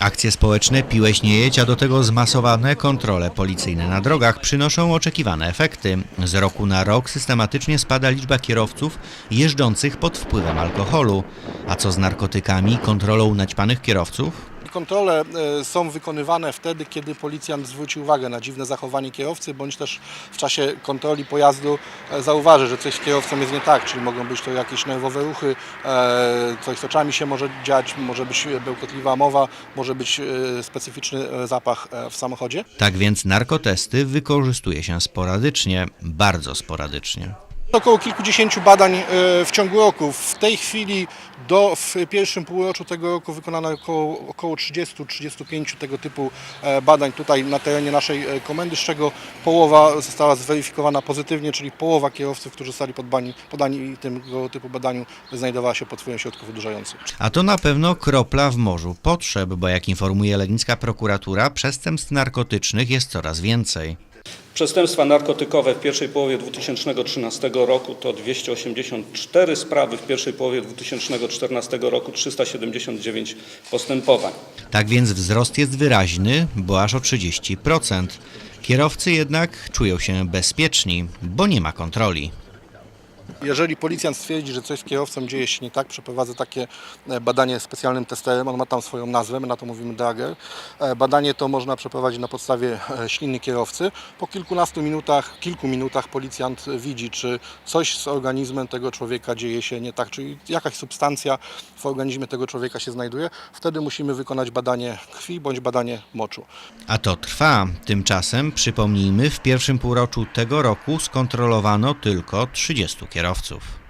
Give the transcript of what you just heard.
Akcje społeczne Piłeś nie jedź, a do tego zmasowane kontrole policyjne na drogach przynoszą oczekiwane efekty. Z roku na rok systematycznie spada liczba kierowców jeżdżących pod wpływem alkoholu. A co z narkotykami, kontrolą naćpanych kierowców? Kontrole e, są wykonywane wtedy, kiedy policjant zwróci uwagę na dziwne zachowanie kierowcy, bądź też w czasie kontroli pojazdu e, zauważy, że coś z kierowcą jest nie tak, czyli mogą być to jakieś nerwowe ruchy, e, coś z oczami się może dziać, może być bełkotliwa mowa, może być specyficzny zapach w samochodzie. Tak więc narkotesty wykorzystuje się sporadycznie, bardzo sporadycznie. Około kilkudziesięciu badań e, w ciągu roku. W tej chwili do, w pierwszym półroczu tego roku wykonano około, około 30-35 tego typu e, badań tutaj na terenie naszej e, komendy, z czego połowa została zweryfikowana pozytywnie, czyli połowa kierowców, którzy zostali podbani, podani tego typu badaniu znajdowała się pod wpływem środków odurzających. A to na pewno kropla w morzu potrzeb, bo jak informuje legnicka prokuratura, przestępstw narkotycznych jest coraz więcej. Przestępstwa narkotykowe w pierwszej połowie 2013 roku to 284 sprawy, w pierwszej połowie 2014 roku 379 postępowań. Tak więc wzrost jest wyraźny, bo aż o 30%. Kierowcy jednak czują się bezpieczni, bo nie ma kontroli. Jeżeli policjant stwierdzi, że coś z kierowcą dzieje się nie tak, przeprowadza takie e, badanie specjalnym testerem, on ma tam swoją nazwę, my na to mówimy Dagger. E, Badanie to można przeprowadzić na podstawie e, śliny kierowcy. Po kilkunastu minutach, kilku minutach policjant widzi, czy coś z organizmem tego człowieka dzieje się nie tak, czyli jakaś substancja w organizmie tego człowieka się znajduje. Wtedy musimy wykonać badanie krwi bądź badanie moczu. A to trwa. Tymczasem, przypomnijmy, w pierwszym półroczu tego roku skontrolowano tylko 30 kierowców.